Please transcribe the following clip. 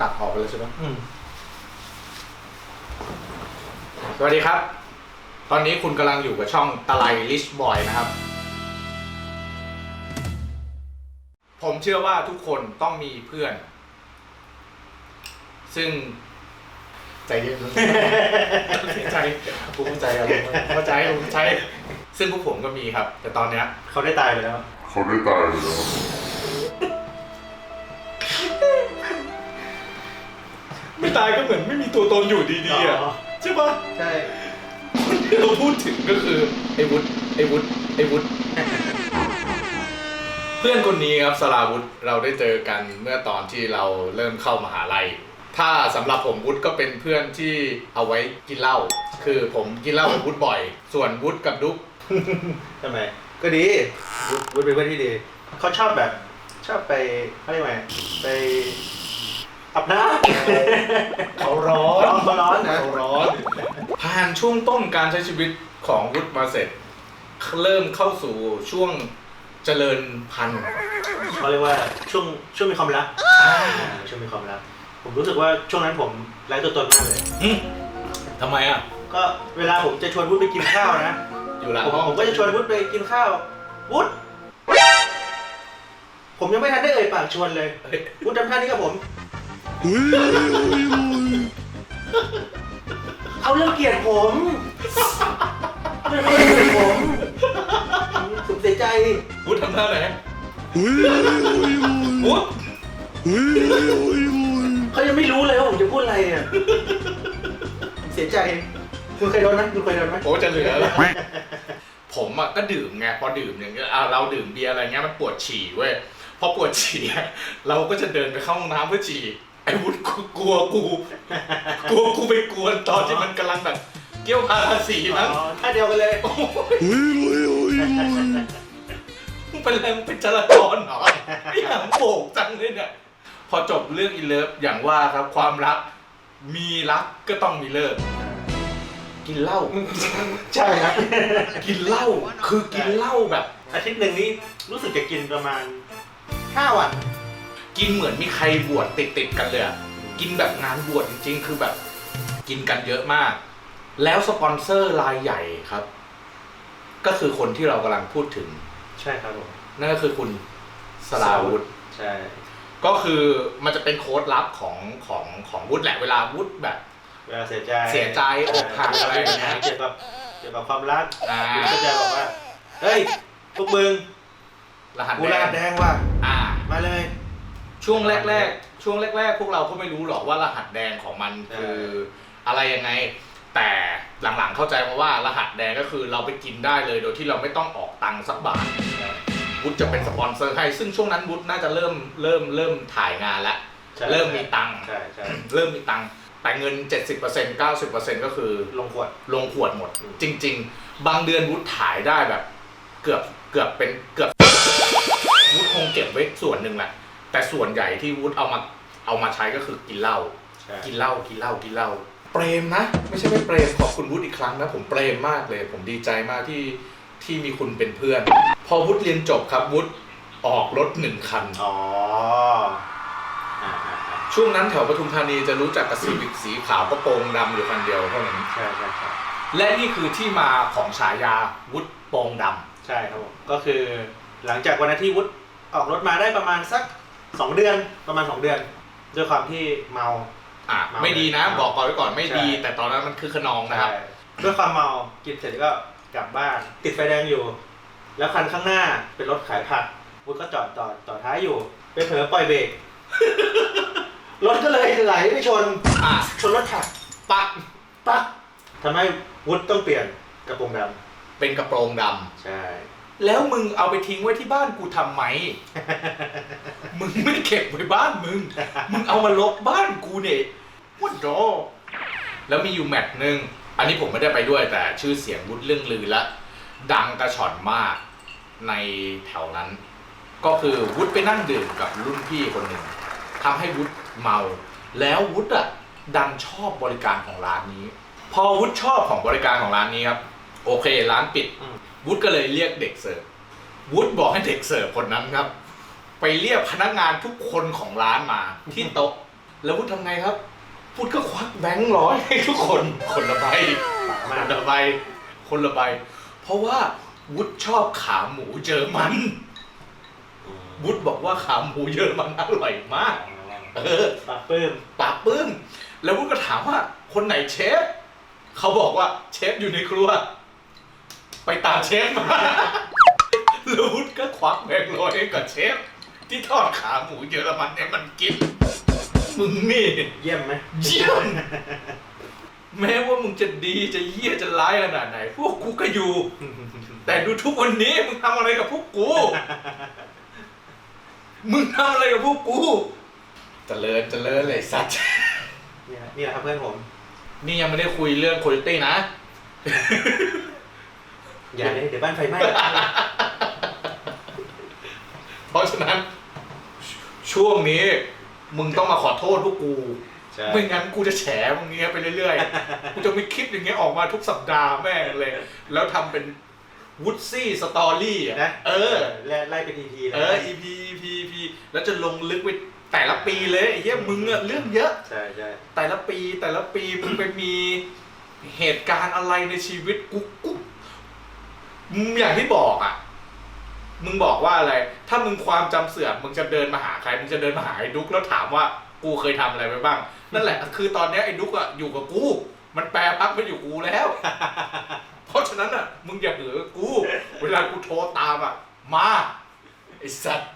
ตัดออกไปเลยใช่ไหมอืมสวัสดีครับ ตอนนี้คุณกำลังอยู่กับช่องตะไลลิชบอยนะครับ ผมเชื่อว่าทุกคนต้องมีเพื่อน ซึ่ง ใจเย็นใจผมเข้าใจครับผมเข้าใจผมเข้าใจ ซึ่งพวกผมก็มีครับ แต่ตอนเนี้ย เขาได้ตายไปแล้ว เขาได้ตายไปแล้ว ตายก็เหมือนไม่มีตัวตนอยู่ดีๆอะอ๋อใช่ปะใช่ที่เราพูดถึงก็คือไอ้วุฒิไอ้วุฒิไอ้วุฒิเพื่อนคนนี้ครับสลาวุฒิเราได้เจอกันเมื่อตอนที่เราเริ่มเข้ามหาลัย ถ้าสำหรับผมวุฒิก็เป็นเพื่อนที่เอาไว้กินเหล้าคือผมกินเหล้ากับวุฒิบ่อย ส่วนวุฒิกับดุ๊กทำไมก็ดีวุฒิวุฒิเป็นเพื่อนที่ดีเขาชอบแบบชอบไปเขาเรียกว่าไงไป อาบน้ำเขาร้อนเขาร้อนนะเขาร้อน ผ่านช่วงต้นการใช้ชีวิตของวุฒิมาเสร็จ เริ่มเข้าสู่ช่วงเจริญพันธุ์เขาเรียกว่าช่วงช่วงมีความรักช่วงมีความรักผมรู้สึกว่าช่วงนั้นผมไร้ตัวตนมากเลยหึทำไมอะ ก็เวลาผมจะชวนวุฒิไปกินข้าวนะอยู่หลังผมห้องผมก็จะชวนวุฒิไปกินข้าววุฒิผมยังไม่ทันได้เอ่ยปากชวนเลยเฮ้ยวุฒิทำท่านี้กับผม เขาเรื่องเกลียดผมเรื่องเกลียดผมสุดเสียใจวุฒิทำท่าไหนวุฒิเขายังไม่รู้เลยว่าผมจะพูดอะไรอะเสียใจคุณเคยโดนไหมคุณเคยโดนไหมโอ้จะเหลือแล้วผมอะก็ดื่มไงพอดื่มอย่างเงี้ยอะเราดื่มเบียร์อะไรเงี้ยมันปวดฉี่เว้ยพอปวดฉี่เราก็จะเดินไปเข้าห้องน้ำเพื่อฉี่ ไอ้วุฒิกูกลัวกูกลัวกูไปกวนตอนที่มันกำลังแบบเกี่ยวพาราสีอ๋มั้งอท่าเดียวกันเลยมึงเป็นอะไรมึงเป็นจราจรเหรอไอ้หางโบกจังเลยเนี่ยพอจบเรื่องอินเลิฟอย่างว่าครับความรัก มีรักก็ต้องมีเลิก กินเหล้าใช่ครับ กินเหล้าคือกินเหล้าแบบ อาทิตย์หนึ่งนี้รู้สึกจะกินประมาณห้าวัน กินเหมือนมีใครบวชติดติดๆกันเลยอะกินแบบงานบวชจริง ๆ คือแบบกินกันเยอะมาก แล้วสปอนเซอร์รายใหญ่ครับ ก็คือคนที่เรากำลังพูดถึง ใช่ครับผมนั่นก็คือคุณสลาวุธ ใช่ก็คือมันจะเป็นโค้ดลับของของของวุฒิแหละเวลาวุฒิแบบ เวลาเสียใจเสียใจอกหักอะไรอย่างเงี้ย เกี่ยวกับเกี่ยวกับความรักอ่าคุณก็จะบอกว่าเฮ้ยพวกมึงรหัสกูแดรหังสแดงว่ะอ่า มาเลย ช่วงแรก ๆ ช่วงแรก ๆ พวกเราก็ไม่รู้หรอกว่ารหัสแดงของมันคืออะไรยังไง แต่หลังๆเข้าใจมาว่ารหัสแดงก็คือเราไปกินได้เลยโดยที่เราไม่ต้องออกตังค์สักบาทวุฒิจะเป็นสปอนเซอร์ให้ ซึ่งช่วงนั้นวุฒิน่าจะเริ่มเริ่มเริ่มถ่ายงานแล้วใช่เริ่มมีตังค์ใช่ใช่เริ่มมีตังค์แต่เงิน 70% 90%ก็คือลงขวด ลงขวดหมด อืม จริง ๆ บางเดือนวุฒิถ่ายได้แบบ เกือบเกือบเป็นเกือบวุฒิคงเก็บไว้ส่วนหนึ่งแหละ แต่ส่วนใหญ่ที่วุฒิเอามาเอามาใช้ก็คือกินเหล้าใช่กินเหล้ากินเหล้ากินเหล้าเปรมนะ ไม่ใช่ไม่เปรมขอบคุณวุฒิอีกครั้งนะ ผมเปรมมากเลย ผมดีใจมากที่ที่มีคุณเป็นเพื่อน พอวุฒิเรียนจบครับวุฒิออกรถหนึ่งคัน อ๋ออ่าอ่าอ่าช่วงนั้นแถวปทุมธานีจะรู้จักกับซีวิกสีขาวกระโปรงดำอยู่คันเดียวเท่านั้น ใช่ใช่ใช่ และนี่คือที่มาของฉายาวุฒิโปรงดำ ใช่ครับผมก็คือหลังจากวันนั้นที่วุฒิออกรถมาได้ประมาณสัก สองเดือนประมาณสองเดือนด้วยความที่เมา อะเมาไม่ดีนะเมาบอกก่อนไว้ก่อนไม่ดี ใช่ แต่ตอนนั้นมันคือขนองนะครับ ใช่ด้วยความเมากินเสร็จก็กลับบ้าน ติดไฟแดงอยู่ แล้วคันข้างหน้าเป็นรถขายผักวุฒิก็จอดต่อต่อท้ายอยู่ ไปเผลอปล่อยเบรก รถก็เลยไหลไปชน อะชนรถถักปักปั๊กทำให้วุฒิต้องเปลี่ยนกระโปรงดเป็นกระโปรงดำำใช่ แล้วมึงเอาไปทิ้งไว้ที่บ้านกูทำไม มึงไม่เก็บไว้บ้านมึง มึงเอามาลบบ้านกูเนี่ยวัดดอแล้วมีอยู่แมตช์หนึ่งอันนี้ผมไม่ได้ไปด้วยแต่ชื่อเสียงวุฒิเรื่องลือและ ดังกระชอนมากในแถวนั้น ก็คือวุฒิไปนั่งดื่มกับรุ่นพี่คนหนึ่งทำให้วุฒิเมา แล้ววุฒิอะดันชอบบริการของร้านนี้ พอวุฒิชอบของบริการของร้านนี้ครับ โอเค ร้านปิดอืมวุฒิก็เลยเรียกเด็กเสิร์ฟ วุฒิบอกให้เด็กเสิร์ฟคนนั้นครับ ไปเรียกพนักงานทุกคนของร้านมาที่โต๊ะ แล้ววุฒทำไงครับพุทธก็ควักแบงค์ร้อยให้ทุกคนคนละใบป่าคมากนละใบคนละใบ เพราะว่าวุฒชอบขาหมูเยอรมันวุฒบอกว่าขาหมูเยอรมันอร่อยมาก เออปากปื้มปากปลื้ม แล้ววุฒก็ถามว่าคนไหนเชฟ เขาบอกว่าเชฟอยู่ในครัว ไปตามเชฟมาแล้ววุฒก็ควักแบงค์ร้อยให้กับเชฟ ที่ทอดขาหมูเยอรมันเนี่ยมันกิน มึงนี่เยี่ยมไหมเยี่ยม แม้ว่ามึงจะดีจะเยี่ยจะร้ายขนาดไหน พวกกูก็อยู่ แต่ดูทุกวันนี้มึงทำอะไรกับพวกกู มึงทำอะไรกับพวกกูเจริญเจริญเลยสัตว์ เนี่ยนี่แหละครับเพื่อนผม นี่ยังไม่ได้คุยเรื่องคุณตี้นะ อย่าเลยเดี๋ยวบ้านไฟไหม้ เพราะฉะนั้น ช่วงนี้ มึงต้องมาขอโทษพวกกู ใช่ ไม่งั้นกูจะแฉมึงเงี้ยไปเรื่อยๆ กูจะมีคลิปอย่างเงี้ยออกมาทุกสัปดาห์แม่งเลย แล้วทำเป็นวูดซี่สตอรี่อะนะ เออ ไล่ไล่เป็น EP เลยเออ EP EP EP แล้วจะลงลึกไปแต่ละปีเลยไอ้เหี้ยมึงอะเรื่องเยอะ ใช่ใช่แต่ละปีแต่ละปีมึงไปมีเหตุการณ์อะไรในชีวิตกูกูมึงอย่างที่บอกอะ มึงบอกว่าอะไร ถ้ามึงความจำเสื่อมมึงจะเดินมาหาใคร มึงจะเดินมาหาไอ้ดุ๊กแล้วถามว่ากูเคยทำอะไรไปบ้าง นั่นแหละ คือตอนนี้ไอ้ดุ๊กอะอยู่กับกู มันแปลพักมาอยู่กูแล้ว เพราะฉะนั้นอะมึงอย่าเหนือกู เวลากูโทรตามอะมาไอ้สัตว์